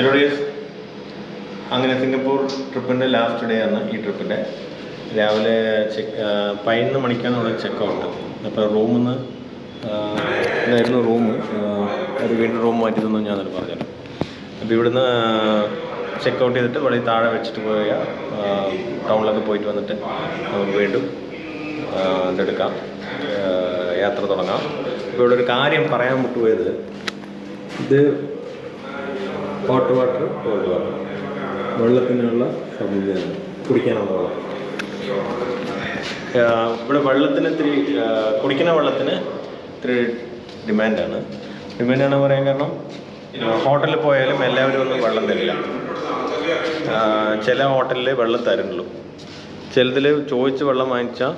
Hello dears അങ്ങനെ Singapore ട്രിപ്പിന്റെ last day ആണ് ഈ ട്രിപ്പിന്റെ രാവിലെ ചെക്ക് പതിനൊന്ന് മണിക്കാണ് ചെക്ക് ഔട്ട് അപ്പോൾ റൂമിൽ നിന്ന് ഇതായിരുന്നു റൂം ഒരു വീണ്ടും റൂം മാറ്റി തന്നു ഞാനത് പറഞ്ഞു അപ്പോൾ ഇവിടുന്ന് ചെക്ക് ഔട്ട് ചെയ്തിട്ട് വെളിയിൽ താഴെ വെച്ചിട്ട് പോയ ടൗണിലൊക്കെ പോയിട്ട് വന്നിട്ട് നമുക്ക് വീണ്ടും ഇതെടുക്കാം. യാത്ര തുടങ്ങാം. ഇപ്പോൾ ഇവിടെ ഒരു കാര്യം പറയാൻ വിട്ടുപോയത്. ഇത് ഹോട്ട് വാട്ടർ കോൾഡ് വാട്ടർ വെള്ളത്തിനുള്ള സംവിധാനം കുടിക്കാനുള്ള വെള്ളം ഇവിടെ വെള്ളത്തിന് ഇത്തിരി കുടിക്കുന്ന വെള്ളത്തിന് ഇത്തിരി ഡിമാൻഡാണ്. ഡിമാൻഡാണ് പറയാൻ കാരണം ഹോട്ടലിൽ പോയാലും എല്ലാവരും ഒന്നും വെള്ളം തരില്ല. ചില ഹോട്ടലിൽ വെള്ളം തരുന്നുള്ളൂ. ചിലതിൽ ചോദിച്ച് വെള്ളം വാങ്ങിച്ചാൽ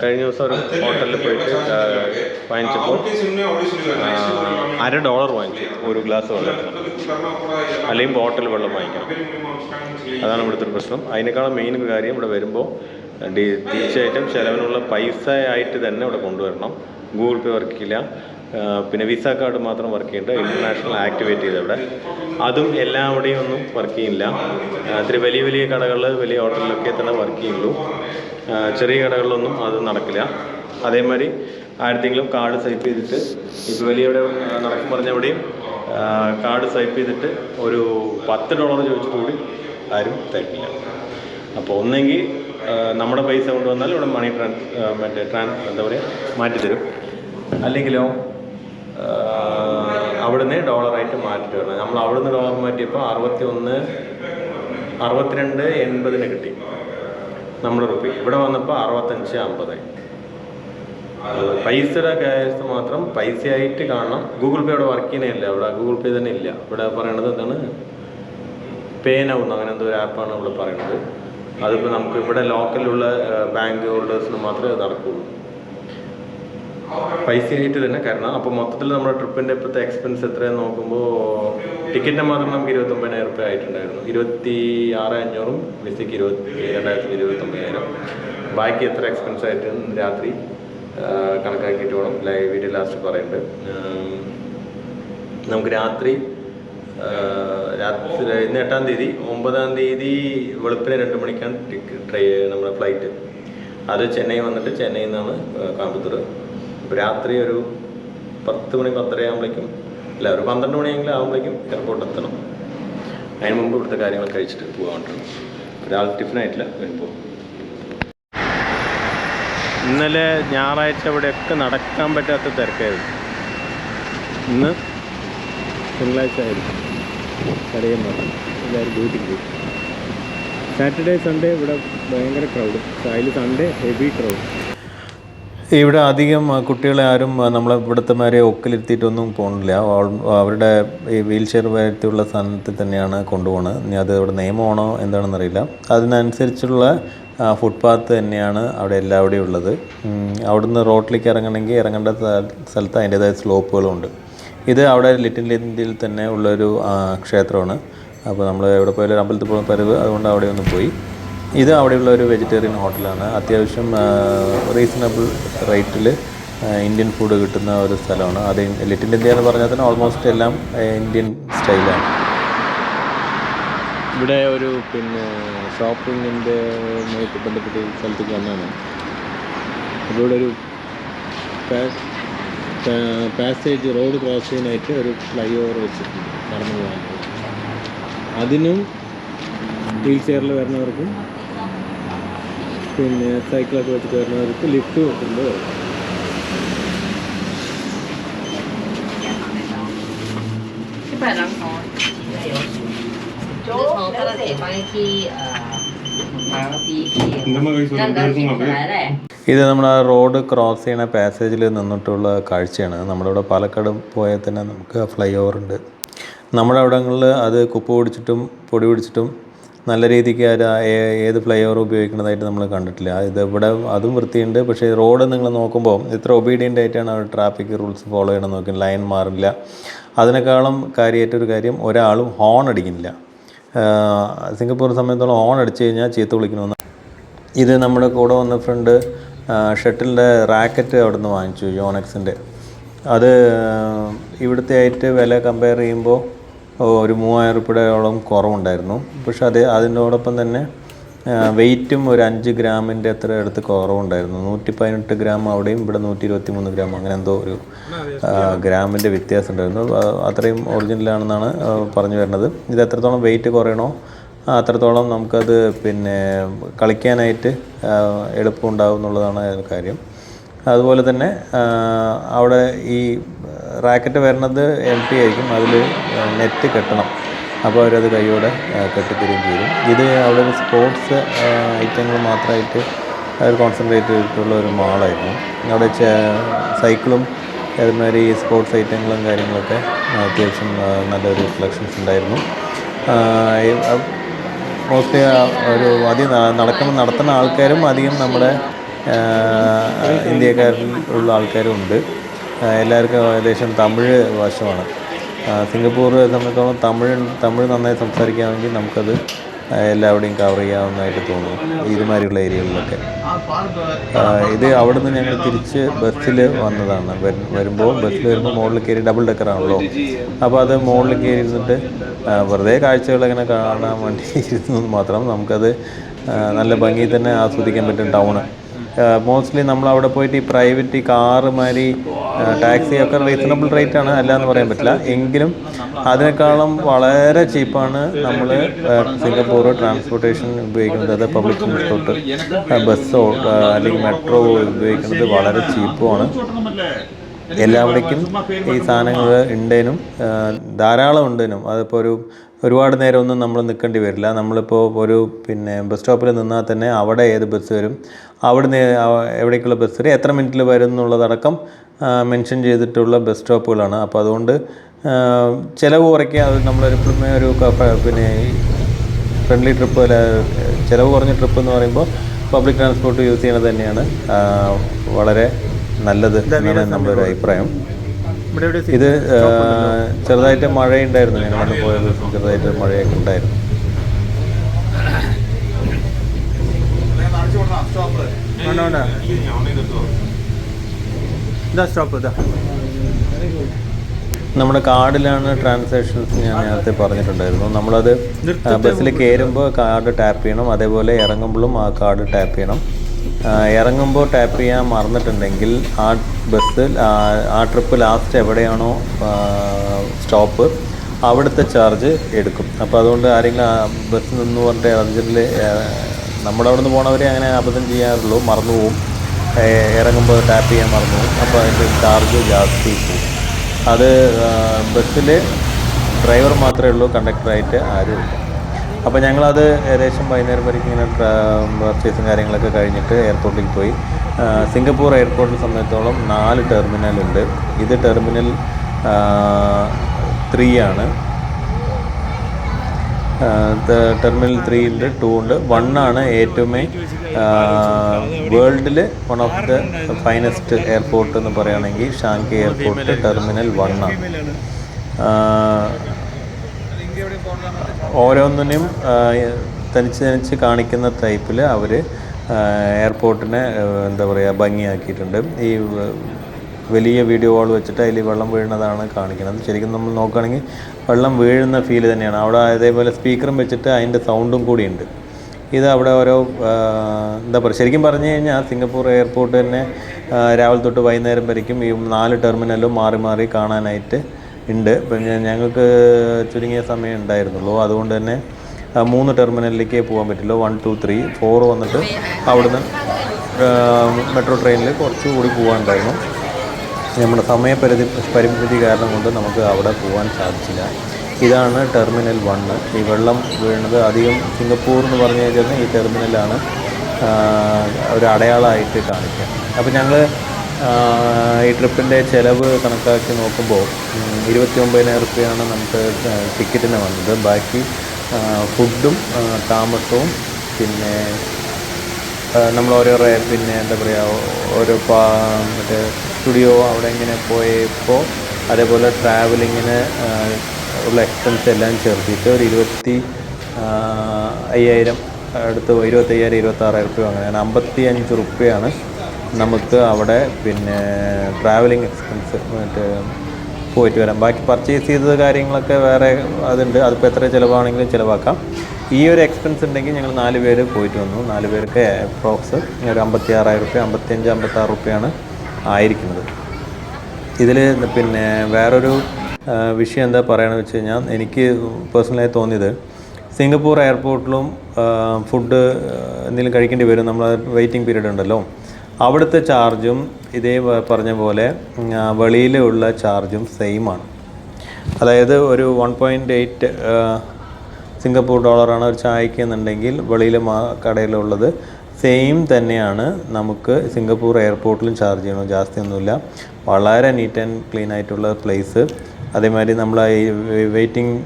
കഴിഞ്ഞ ദിവസം ഒരു ഹോട്ടലിൽ പോയിട്ട് വാങ്ങിച്ചപ്പോൾ അര ഡോളർ വാങ്ങിച്ചു. ഒരു ഗ്ലാസ് വെള്ളം അല്ലെങ്കിൽ ബോട്ടിൽ വെള്ളം വാങ്ങിക്കണം. അതാണ് ഇവിടുത്തെ ഒരു പ്രശ്നം. അതിനേക്കാളും മെയിൻ കാര്യം ഇവിടെ വരുമ്പോൾ തീർച്ചയായിട്ടും ചിലവിനുള്ള പൈസ ആയിട്ട് തന്നെ ഇവിടെ കൊണ്ടുവരണം. ഗൂഗിൾ പേ വർക്ക് ചെയ്യില്ല പിന്നെ വിസ കാർഡ് മാത്രം വർക്ക് ചെയ്യുന്നുണ്ട് ഇന്റർനാഷണൽ ആക്ടിവേറ്റ് ചെയ്ത് ഇവിടെ. അതും എല്ലാവിടെയും ഒന്നും വർക്ക് ചെയ്യില്ല. ഇത്തിരി വലിയ വലിയ കടകളിൽ വലിയ ഹോട്ടലിലൊക്കെ തന്നെ വർക്ക് ചെയ്യുള്ളൂ. ചെറിയ കടകളിലൊന്നും അത് നടക്കില്ല. അതേമാതിരി ആരുടെങ്കിലും കാർഡ് സ്വൈപ്പ് ചെയ്തിട്ട് ഇപ്പോൾ വലിയ ഇവിടെ നടക്കും പറഞ്ഞവിടെയും കാർഡ് സ്വൈപ്പ് ചെയ്തിട്ട് ഒരു പത്ത് ഡോളർ ചോദിച്ചിട്ട് കൂടി ആരും തരില്ല. അപ്പോൾ ഒന്നെങ്കിൽ നമ്മുടെ പൈസ കൊണ്ടുവന്നാൽ ഇവിടെ മണി ട്രാൻസ് മറ്റേ ട്രാൻ എന്താ പറയുക മാറ്റിത്തരും അല്ലെങ്കിലോ അവിടുന്ന് ഡോളറായിട്ട് മാറ്റിട്ട് വരണം. നമ്മൾ അവിടുന്ന് ഡോളർ മാറ്റിയപ്പോൾ അറുപത്തി ഒന്ന് അറുപത്തിരണ്ട് എൺപതിന് കിട്ടി. നമ്മുടെ റുപ്പി ഇവിടെ വന്നപ്പോൾ അറുപത്തഞ്ച് അമ്പതായി പൈസയുടെ കേസ് മാത്രം പൈസയായിട്ട് കാണണം. ഗൂഗിൾ പേ അവിടെ വർക്ക് ചെയ്യുന്നില്ല ഇവിടെ ഗൂഗിൾ പേ തന്നെ ഇല്ല. ഇവിടെ പറയണത് എന്താണ്? പേ നൗന്ന് അങ്ങനെ എന്തോ ഒരു ആപ്പാണ് ഇവിടെ പറയുന്നത് അതിപ്പോൾ നമുക്ക് ഇവിടെ ലോക്കലുള്ള ബാങ്ക് ഹോൾഡേഴ്സിന് മാത്രമേ നടക്കുകയുള്ളൂ പൈസയായിട്ട് തന്നെ കാരണം. അപ്പോൾ മൊത്തത്തിൽ നമ്മുടെ ട്രിപ്പിന്റെ ഇപ്പോഴത്തെ എക്സ്പെൻസ് എത്രയെന്ന് നോക്കുമ്പോൾ ടിക്കറ്റിന് മാത്രം നമുക്ക് ഇരുപത്തൊമ്പതിനായിരം റുപ്യ ആയിട്ടുണ്ടായിരുന്നു. ഇരുപത്തി ആറ് അഞ്ഞൂറും വിസയ്ക്ക് ഇരുപത്തി രണ്ടായിരത്തി ഇരുപത്തൊമ്പതിനായിരം. ബാക്കി എത്ര എക്സ്പെൻസ് ആയിട്ട് രാത്രി കണക്കാക്കിയിട്ട് വേണം. ലൈവ് വീഡിയോ ലാസ്റ്റ് പറയുന്നുണ്ട് നമുക്ക് രാത്രി രാത്രി ഇന്ന് എട്ടാം തീയതി ഒമ്പതാം തീയതി വെളുപ്പിന് രണ്ട് മണിക്കാണ് ട്രെയിൻ നമ്മുടെ ഫ്ലൈറ്റ് അത് ചെന്നൈ വന്നിട്ട് ചെന്നൈയിൽ നിന്നാണ് കാമ്പത്തൂർ രാത്രി ഒരു പത്ത് മണി പത്തര ആകുമ്പോഴേക്കും അല്ല ഒരു പന്ത്രണ്ട് മണിയെങ്കിലും ആകുമ്പോഴേക്കും എയർപോർട്ട് എത്തണം. അതിന് മുമ്പ് ഇവിടുത്തെ കാര്യങ്ങൾ കഴിച്ചിട്ട് പോകാണ്ടിരുന്നു ഒരാൾ ടിഫിനായിട്ടില്ല വരുമ്പോൾ ഇന്നലെ ഞായറാഴ്ച ഇവിടെയൊക്കെ നടക്കാൻ പറ്റാത്ത തിരക്കായിരുന്നു. ഇന്ന് തിങ്കളാഴ്ച ആയിരുന്നു കടയിൽ എല്ലാവരും ഡ്യൂട്ടിക്ക് പോയി. സാറ്റർഡേ സൺഡേ ഇവിടെ ഭയങ്കര ക്രൗഡ് അതിൽ സൺഡേ ഹെവി ക്രൗഡ് ഇവിടെ അധികം കുട്ടികളെ ആരും നമ്മളെ ഇവിടുത്തെ മാരെ ഒക്കിലിരുത്തിയിട്ടൊന്നും പോകുന്നില്ല അവരുടെ ഈ വീൽ ചെയർ വരുത്തിയുള്ള സ്ഥാനത്തിൽ തന്നെയാണ് കൊണ്ടുപോകുന്നത് ഇനി അത് ഇവിടെ നിയമമാണോ എന്താണെന്നറിയില്ല. അതിനനുസരിച്ചുള്ള ഫുട്പാത്ത് തന്നെയാണ് അവിടെ എല്ലാവിടെയും ഉള്ളത്. അവിടുന്ന് റോട്ടിലേക്ക് ഇറങ്ങണമെങ്കിൽ ഇറങ്ങേണ്ട സ്ഥ- സ്ഥലത്ത് അതിന്റേതായ സ്ലോപ്പുകളുണ്ട്. ഇത് അവിടെ ലിറ്റിൽ ഇന്ത്യയിൽ തന്നെ ഉള്ളൊരു ക്ഷേത്രമാണ്. അപ്പോൾ നമ്മൾ എവിടെ പോയാലും അമ്പലത്തിൽ പോകുന്ന പതിവ് അതുകൊണ്ട് അവിടെ ഒന്ന് പോയി. ഇത് അവിടെയുള്ള ഒരു വെജിറ്റേറിയൻ ഹോട്ടലാണ് അത്യാവശ്യം റീസണബിൾ റേറ്റിൽ ഇന്ത്യൻ ഫുഡ് കിട്ടുന്ന ഒരു സ്ഥലമാണ്. അത് ലിറ്റിൽ ഇന്ത്യ എന്ന് പറഞ്ഞാൽ തന്നെ ഓൾമോസ്റ്റ് എല്ലാം ഇന്ത്യൻ സ്റ്റൈലാണ് ഇവിടെ ഒരു പിന്നെ ഷോപ്പിങ്ങിന്റെ ബന്ധപ്പെട്ട് സ്ഥലത്തേക്ക് വന്നതാണ്. ഇവിടെ ഒരു പാസേജ് റോഡ് ക്രോസ് ചെയ്യാനായിട്ട് ഒരു ഫ്ലൈ ഓവർ വെച്ചിട്ടുണ്ട്. നടന്നു പോകാൻ അതിനും വീൽ ചെയറിൽ വരുന്നവർക്കും പിന്നെ സൈക്കിളൊക്കെ വെച്ച് കയറുന്നവർക്ക് ലിഫ്റ്റ് കൊടുക്കുന്നുണ്ട് ഇത് നമ്മൾ ആ റോഡ് ക്രോസ് ചെയ്യണ പാസേജിൽ നിന്നിട്ടുള്ള കാഴ്ചയാണ്. നമ്മളിവിടെ പാലക്കാട് പോയാൽ തന്നെ നമുക്ക് ഫ്ലൈ ഓവർ ഉണ്ട്. നമ്മുടെ അവിടങ്ങളിൽ അത് കുപ്പ് പിടിച്ചിട്ടും പൊടി പിടിച്ചിട്ടും നല്ല രീതിക്ക് ഏത് ഫ്ലൈ ഓവർ ഉപയോഗിക്കുന്നതായിട്ട് നമ്മൾ കണ്ടിട്ടില്ല. ഇത് ഇവിടെ അതും വൃത്തിയുണ്ട്. പക്ഷേ റോഡ് നിങ്ങൾ നോക്കുമ്പോൾ ഇത്ര ഒബീഡിയന്റ് ആയിട്ടാണ് അവർ ട്രാഫിക് റൂൾസ് ഫോളോ ചെയ്യണം നോക്കുന്നത് ലൈൻ മാറില്ല. അതിനേക്കാളും കാര്യമായിട്ടൊരു കാര്യം ഒരാളും ഹോൺ അടിക്കുന്നില്ല. സിംഗപ്പൂർ സമയത്തോളം ഹോൺ അടിച്ചു കഴിഞ്ഞാൽ ചീത്ത വിളിക്കണമെന്ന്. ഇത് നമ്മുടെ കൂടെ വന്ന ഫ്രണ്ട് ഷട്ടിലിന്റെ റാക്കറ്റ് അവിടെ നിന്ന് വാങ്ങിച്ചു യോണക്സിന്റെ അത് ഇവിടുത്തെ ആയിട്ട് വില കമ്പയർ ചെയ്യുമ്പോൾ ഒരു മൂവായിരം രൂപയോളം കുറവുണ്ടായിരുന്നു. പക്ഷെ അതേ അതിനോടൊപ്പം തന്നെ വെയിറ്റും ഒരു അഞ്ച് ഗ്രാമിന്റെ അത്ര അടുത്ത് കുറവുണ്ടായിരുന്നു. നൂറ്റി പതിനെട്ട് ഗ്രാം അവിടെയും ഇവിടെ നൂറ്റി ഇരുപത്തി മൂന്ന് ഗ്രാം അങ്ങനെ എന്തോ ഒരു ഗ്രാമിന്റെ വ്യത്യാസം ഉണ്ടായിരുന്നു. അത്രയും ഒറിജിനലാണെന്നാണ് പറഞ്ഞു വരുന്നത്. ഇത് എത്രത്തോളം വെയിറ്റ് കുറയണോ അത്രത്തോളം നമുക്കത് പിന്നെ കളിക്കാനായിട്ട് എളുപ്പമുണ്ടാകും എളുപ്പമുണ്ടാവും എന്നുള്ളതാണ് കാര്യം. അതുപോലെ തന്നെ അവിടെ ഈ റാക്കറ്റ് വരുന്നത് എം ടി ആയിരിക്കും. അതിൽ നെറ്റ് കെട്ടണം. അപ്പോൾ അവരത് കൈയോടെ ആ, കെട്ടിത്തരികയും ചെയ്തു ഇത് അവിടെ സ്പോർട്സ് ഐറ്റങ്ങൾ മാത്രമായിട്ട് അവർ കോൺസെൻട്രേറ്റ് ചെയ്തിട്ടുള്ള ഒരു മാളായിരുന്നു അവിടെ സൈക്കിളും അതുമാതിരി സ്പോർട്സ് ഐറ്റങ്ങളും കാര്യങ്ങളൊക്കെ അത്യാവശ്യം നല്ലൊരു കളക്ഷൻസ് ഉണ്ടായിരുന്നു. മോസ്റ്റ്ലി ഒരു അധികം നടക്കണം നടത്തുന്ന ആൾക്കാരും അധികം നമ്മുടെ ഇന്ത്യക്കാരിൽ ഉള്ള ആൾക്കാരും ഉണ്ട്. എല്ലാവർക്കും ഏകദേശം തമിഴ് വശമാണ്. സിംഗപ്പൂർ സംബന്ധിച്ചോളം തമിഴ് തമിഴ് നന്നായി സംസാരിക്കാമെങ്കിൽ നമുക്കത് എല്ലാവിടെയും കവർ ചെയ്യാവുന്നതായിട്ട് തോന്നുന്നു ഇതുമാതിരിയുള്ള ഏരിയകളിലൊക്കെ. ഇത് അവിടെ നിന്ന് ഞങ്ങൾ തിരിച്ച് ബസ്സിൽ വന്നതാണ്. വരു- വരുമ്പോൾ ബസ്സിൽ വരുമ്പോൾ മുകളിൽ കയറി ഡബിൾ ഡെക്കറാണല്ലോ അപ്പോൾ അത് മുകളിൽ കയറി ഇരുന്നിട്ട് വെറുതെ കാഴ്ചകൾ അങ്ങനെ കാണാൻ വേണ്ടി ഇരുന്നു മാത്രം നമുക്കത് നല്ല ഭംഗി തന്നെ ആസ്വദിക്കാൻ പറ്റും ടൗണ്. മോസ്റ്റ്ലി നമ്മൾ അവിടെ പോയിട്ട് ഈ പ്രൈവറ്റ് ഈ കാറ് മാതിരി ടാക്സി ഒക്കെ റീസണബിൾ റേറ്റ് ആണ്. അല്ല എന്ന് പറയാൻ പറ്റില്ല. എങ്കിലും അതിനേക്കാളും വളരെ ചീപ്പാണ് നമ്മൾ സിംഗപ്പൂർ ട്രാൻസ്പോർട്ടേഷൻ ഉപയോഗിക്കുന്നത്. അത് പബ്ലിക് ട്രാൻസ്പോർട്ട് ബസ്സോ അല്ലെങ്കിൽ മെട്രോ ഉപയോഗിക്കുന്നത് വളരെ ചീപ്പുമാണ് എല്ലാവിടേക്കും ഈ സാധനങ്ങൾ ഉണ്ടേനും ധാരാളം ഉണ്ടേനും. അതിപ്പോൾ ഒരു ഒരുപാട് നേരമൊന്നും നമ്മൾ നിൽക്കേണ്ടി വരില്ല. നമ്മളിപ്പോൾ ഒരു പിന്നെ ബസ് സ്റ്റോപ്പിൽ നിന്നാൽ തന്നെ അവിടെ ഏത് ബസ് വരും അവിടുന്ന് എവിടേക്കുള്ള ബസ് വരും എത്ര മിനിറ്റിൽ വരും എന്നുള്ളതടക്കം മെൻഷൻ ചെയ്തിട്ടുള്ള ബസ് സ്റ്റോപ്പുകളാണ്. അപ്പോൾ അതുകൊണ്ട് ചിലവ് കുറയ്ക്കുക അത് നമ്മളൊരു ഇപ്പോഴും ഒരു പിന്നെ ഫ്രണ്ട്ലി ട്രിപ്പ് അല്ല ചിലവ് കുറഞ്ഞ ട്രിപ്പ് എന്ന് പറയുമ്പോൾ പബ്ലിക് ട്രാൻസ്പോർട്ട് യൂസ് ചെയ്യുന്നത് തന്നെയാണ് വളരെ നല്ലത് എന്നാണ് നമ്മുടെ ഒരു അഭിപ്രായം. ഇത് ചെറുതായിട്ട് മഴയുണ്ടായിരുന്നു. ഞങ്ങൾ അന്ന് പോയ ദിവസം ചെറുതായിട്ട് മഴയൊക്കെ ഉണ്ടായിരുന്നു. നമ്മുടെ കാർഡിലാണ് ട്രാൻസാക്ഷൻസ് ഞാൻ നേരത്തെ പറഞ്ഞിട്ടുണ്ടായിരുന്നു. നമ്മളത് ബസ്സിൽ കയറുമ്പോൾ കാർഡ് ടാപ്പ് ചെയ്യണം. അതേപോലെ ഇറങ്ങുമ്പോഴും ആ കാർഡ് ടാപ്പ് ചെയ്യണം. ഇറങ്ങുമ്പോൾ ടാപ്പ് ചെയ്യാൻ മറന്നിട്ടുണ്ടെങ്കിൽ ആ ബസ് ആ ട്രിപ്പ് ലാസ്റ്റ് എവിടെയാണോ സ്റ്റോപ്പ് അവിടുത്തെ ചാർജ് എടുക്കും. അപ്പോൾ അതുകൊണ്ട് ആരെങ്കിലും ബസ് നിന്ന് പറഞ്ഞിട്ട് അർജന്റിൽ നമ്മുടെ അവിടെ നിന്ന് പോണവരെ അങ്ങനെ അബദ്ധം ചെയ്യാറുള്ളൂ മറന്നു പോവും. ഇറങ്ങുമ്പോൾ ടാപ്പ് ചെയ്യാൻ മറന്നു പോകും അപ്പോൾ അതിന്റെ ചാർജ് ജാസ്തി പോകും അത് ബസ്സിൽ ഡ്രൈവർ മാത്രമേ ഉള്ളൂ കണ്ടക്ടറായിട്ട് ആരുമില്ല അപ്പോൾ ഞങ്ങളത് ഏകദേശം വൈകുന്നേരം വരെ ഇങ്ങനെ പർച്ചേസും കാര്യങ്ങളൊക്കെ കഴിഞ്ഞിട്ട് എയർപോർട്ടിൽ പോയി. സിംഗപ്പൂർ എയർപോർട്ടിനെ സംബന്ധിച്ചോളം നാല് ടെർമിനലുണ്ട് ഇത് ടെർമിനൽ ത്രീ ആണ്. ടെർമിനൽ ത്രീ ഉണ്ട് ടു ഉണ്ട്. വൺ ആണ് ഏറ്റവും വേൾഡിൽ one of the finest airport എന്ന് പറയുകയാണെങ്കിൽ ഷാങ്കി എയർപോർട്ട് ടെർമിനൽ വൺ ആണ്. ഓരോന്നിനും ആ, തനിച്ച് തനിച്ച് കാണിക്കുന്ന ടൈപ്പിൽ അവർ എയർപോർട്ടിനെ എന്താ പറയുക ഭംഗിയാക്കിയിട്ടുണ്ട്. ഈ വലിയ വീഡിയോ വാൾ വെച്ചിട്ട് അതിൽ വെള്ളം വീഴുന്നതാണ് കാണിക്കുന്നത്. ശരിക്കും നമ്മൾ നോക്കുകയാണെങ്കിൽ വെള്ളം വീഴുന്ന ഫീൽ തന്നെയാണ്. അവിടെ അതേപോലെ സ്പീക്കറും വെച്ചിട്ട് അതിന്റെ സൗണ്ടും കൂടിയുണ്ട്. ഇത് അവിടെ ഓരോ എന്താ പറയുക ശരിക്കും പറഞ്ഞു കഴിഞ്ഞാൽ സിംഗപ്പൂർ എയർപോർട്ട് തന്നെ രാവിലെ തൊട്ട് വൈകുന്നേരം വരയ്ക്കും. ഈ നാല് ടെർമിനലും മാറി മാറി കാണാനായിട്ട് ഉണ്ട്. പിന്നെ ഞങ്ങൾക്ക് ചുരുങ്ങിയ സമയം ഉണ്ടായിരുന്നുള്ളൂ. അതുകൊണ്ട് തന്നെ മൂന്ന് ടെർമിനലിലേക്കേ പോകാൻ പറ്റില്ല. വൺ ടു ത്രീ ഫോർ വന്നിട്ട് അവിടുന്ന് മെട്രോ ട്രെയിനിൽ കുറച്ചുകൂടി പോകാനുണ്ടായിരുന്നു നമ്മുടെ സമയപരിധി പരിമിതി കാരണം കൊണ്ട് നമുക്ക് അവിടെ പോകാൻ സാധിച്ചില്ല. ഇതാണ് ടെർമിനൽ വണ്ണ് ഈ വെള്ളം വീണത് അധികം സിംഗപ്പൂർ എന്ന് പറഞ്ഞു കഴിഞ്ഞാൽ ഈ ടെർമിനലാണ് ഒരു അടയാളമായിട്ട് കാണിക്കുക. അപ്പോൾ ഞങ്ങൾ ഈ ട്രിപ്പിന്റെ ചിലവ് കണക്കാക്കി നോക്കുമ്പോൾ ഇരുപത്തി ഒമ്പതിനായിരം റുപ്യയാണ് നമുക്ക് ടിക്കറ്റിന് വന്നത്. ബാക്കി ഫുഡും താമസവും പിന്നെ നമ്മൾ ഓരോ റേ പിന്നെ എന്താ പറയുക ഓരോ പാ മറ്റേ സ്റ്റുഡിയോ അവിടെ ഇങ്ങനെ പോയപ്പോൾ അതേപോലെ ട്രാവലിങ്ങിന് ഉള്ള എക്സ്പെൻസ് എല്ലാം ചേർത്തിട്ട് ഒരു ഇരുപത്തി അയ്യായിരം അടുത്ത് ഇരുപത്തയ്യായിരം ഇരുപത്താറായിരം റുപ്യ അങ്ങനെയാണ് അമ്പത്തി അഞ്ച് റുപ്യയാണ് നമുക്ക് അവിടെ പിന്നെ ട്രാവലിംഗ് എക്സ്പെൻസ് മറ്റേ പോയിട്ട് വരാം. ബാക്കി പർച്ചേസ് ചെയ്തത് കാര്യങ്ങളൊക്കെ വേറെ അതുണ്ട്. അതിപ്പോൾ എത്ര ചിലവാണെങ്കിലും ചിലവാക്കാം. ഈ ഒരു എക്സ്പെൻസ് ഉണ്ടെങ്കിൽ ഞങ്ങൾ നാല് പേര് പോയിട്ട് വന്നു. നാല് പേർക്ക് അപ്രോക്സ് ഒരു അമ്പത്തി ആറായിരം റുപ്യ അമ്പത്തിയഞ്ച് അമ്പത്താറ് റുപ്യാണ് ആയിരിക്കുന്നത്. ഇതിൽ പിന്നെ വേറൊരു വിഷയം എന്താ പറയുകയെന്ന് വെച്ച് കഴിഞ്ഞാൽ എനിക്ക് പേഴ്സണലായി തോന്നിയത് സിംഗപ്പൂർ എയർപോർട്ടിലും ഫുഡ് എന്തെങ്കിലും കഴിക്കേണ്ടി വരും. നമ്മൾ വെയിറ്റിംഗ് പീരീഡ് ഉണ്ടല്ലോ. അവിടുത്തെ ചാർജും ഇതേ പറഞ്ഞ പോലെ വെളിയിലുള്ള ചാർജും സെയിം ആണ്. അതായത് ഒരു വൺ പോയിന്റ് എയ്റ്റ് സിംഗപ്പൂർ ഡോളറാണ് ഒരു ചായക്ക് എന്നുണ്ടെങ്കിൽ വെളിയിലെ മാ കടയിലുള്ളത് സെയിം തന്നെയാണ് നമുക്ക് സിംഗപ്പൂർ എയർപോർട്ടിലും ചാർജ് ചെയ്യണം ജാസ്തിയൊന്നുമില്ല. വളരെ നീറ്റ് ആൻഡ് ക്ലീൻ ആയിട്ടുള്ള പ്ലേസ് അതേമാതിരി നമ്മൾ വെയിറ്റിംഗ്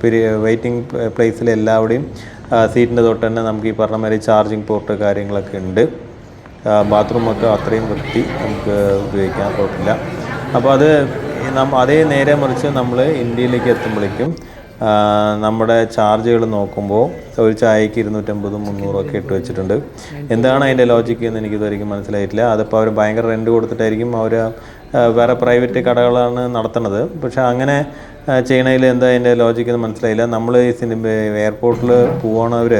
പീരിയ വെയിറ്റിംഗ് പ്ലേസിൽ എല്ലാവിടെയും സീറ്റിന്റെ തൊട്ട് തന്നെ നമുക്ക് ഈ പറഞ്ഞ മാതിരി ചാർജിങ് പോർട്ട് കാര്യങ്ങളൊക്കെ ഉണ്ട്. ബാത്റൂമൊക്കെ അത്രയും വൃത്തി നമുക്ക് ഉപയോഗിക്കാൻ കുഴപ്പമില്ല അപ്പോൾ അത് അതേ നേരെ മറിച്ച് നമ്മൾ ഇന്ത്യയിലേക്ക് എത്തുമ്പോഴേക്കും നമ്മുടെ ചാർജുകൾ നോക്കുമ്പോൾ ഒരു ചായക്ക് ഇരുന്നൂറ്റമ്പതും മുന്നൂറും ഒക്കെ ഇട്ട് വെച്ചിട്ടുണ്ട്. എന്താണ് അതിന്റെ ലോജിക്ക് എന്ന് എനിക്ക് ഇതുവരെയ്ക്കും മനസ്സിലായിട്ടില്ല. അതിപ്പോൾ അവർ ഭയങ്കര റെന്റ് കൊടുത്തിട്ടായിരിക്കും അവർ വേറെ പ്രൈവറ്റ് കടകളാണ് നടത്തുന്നത്. പക്ഷേ അങ്ങനെ ചെയ്യണതിൽ എന്താ അതിന്റെ ലോജിക്ക് എന്ന് മനസ്സിലായില്ല. നമ്മൾ ഈ സിനിമ എയർപോർട്ടിൽ പോകണവർ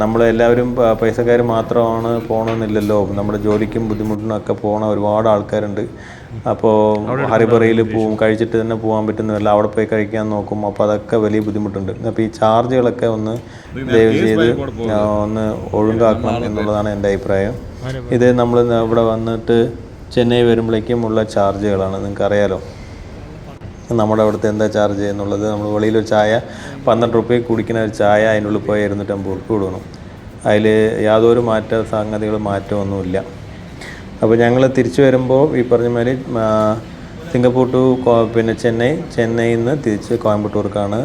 നമ്മൾ എല്ലാവരും പൈസക്കാർ മാത്രമാണ് പോകണമെന്നില്ലല്ലോ നമ്മുടെ ജോലിക്കും ബുദ്ധിമുട്ടിനൊക്കെ പോകണ ഒരുപാട് ആൾക്കാരുണ്ട്. അപ്പോൾ ഹരിബറയിൽ പോവും കഴിച്ചിട്ട് തന്നെ പോകാൻ പറ്റുന്നില്ല അവിടെ പോയി കഴിക്കാൻ നോക്കും. അപ്പോൾ അതൊക്കെ വലിയ ബുദ്ധിമുട്ടുണ്ട്. അപ്പോൾ ഈ ചാർജുകളൊക്കെ ഒന്ന് ദയവ് ചെയ്ത് ഒന്ന് ഒഴുങ്കാക്കണം എന്നുള്ളതാണ് എന്റെ അഭിപ്രായം. ഇത് നമ്മൾ ഇവിടെ വന്നിട്ട് ചെന്നൈ വരുമ്പോഴേക്കും ഉള്ള ചാർജുകളാണ്. നിങ്ങൾക്ക് അറിയാലോ നമ്മുടെ അവിടുത്തെ എന്താ ചാർജ് എന്നുള്ളത് നമ്മൾ വെളിയിലൊരു ചായ പന്ത്രണ്ട് റുപ്യ കുടിക്കുന്ന ഒരു ചായ അതിന്റെ ഉള്ളിൽ പോയി ഇരുന്നൂറ്റമ്പത് റുപ്യ കൊടുക്കണം. അതിൽ യാതൊരു മാറ്റ സംഗതികളും മാറ്റമൊന്നുമില്ല. അപ്പോൾ ഞങ്ങൾ തിരിച്ചു വരുമ്പോൾ ഈ പറഞ്ഞ മാതിരി സിംഗപ്പൂർ ടു പിന്നെ ചെന്നൈ ചെന്നൈയിൽ നിന്ന് തിരിച്ച് കോയമ്പത്തൂർക്കാണ്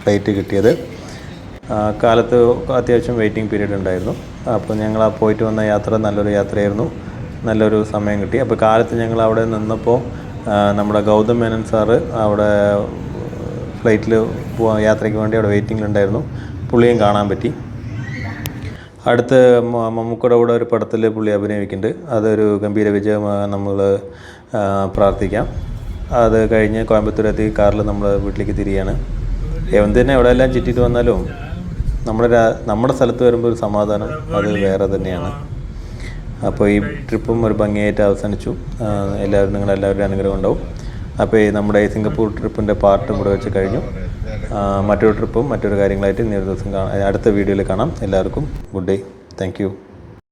ഫ്ലൈറ്റ് കിട്ടിയത്. കാലത്ത് അത്യാവശ്യം വെയിറ്റിംഗ് പീരീഡ് ഉണ്ടായിരുന്നു. അപ്പോൾ ഞങ്ങൾ ആ പോയിട്ട് വന്ന യാത്ര നല്ലൊരു യാത്രയായിരുന്നു. നല്ലൊരു സമയം കിട്ടി. അപ്പോൾ കാലത്ത് ഞങ്ങൾ അവിടെ നിന്നപ്പോൾ നമ്മുടെ ഗൗതം മേനൻ സാറ് അവിടെ ഫ്ലൈറ്റിൽ പോകാൻ യാത്രയ്ക്ക് വേണ്ടി അവിടെ വെയിറ്റിങ്ങിലുണ്ടായിരുന്നു പുള്ളിയും കാണാൻ പറ്റി. അടുത്ത് മമ്മൂക്കയുടെ കൂടെ ഒരു പടത്തിൽ പുള്ളി അഭിനയിക്കുന്നുണ്ട്. അതൊരു ഗംഭീര വിജയം നമ്മൾ പ്രാർത്ഥിക്കാം. അത് കഴിഞ്ഞ് കോയമ്പത്തൂരെത്തി കാറിൽ നമ്മൾ വീട്ടിലേക്ക് തിരിയാണ്. എന്ത് തന്നെ എവിടെ എല്ലാം ചുറ്റിയിട്ട് വന്നാലും നമ്മുടെ നമ്മുടെ സ്ഥലത്ത് വരുമ്പോൾ ഒരു സമാധാനം അത് വേറെ തന്നെയാണ്. അപ്പോൾ ഈ ട്രിപ്പും ഒരു ഭംഗിയായിട്ട് അവസാനിച്ചു. എല്ലാവരും നിങ്ങളെല്ലാവരുടെയും അനുഗ്രഹം ഉണ്ടാവും. അപ്പോൾ ഈ നമ്മുടെ ഈ സിംഗപ്പൂർ ട്രിപ്പിന്റെ പാർട്ടും ഇവിടെ വെച്ച് കഴിഞ്ഞു. മറ്റൊരു ട്രിപ്പും മറ്റൊരു കാര്യങ്ങളായിട്ട് ഇനി ഒരു ദിവസം കാണാം. അടുത്ത വീഡിയോയിൽ കാണാം. എല്ലാവർക്കും ഗുഡ് ഡേ. താങ്ക്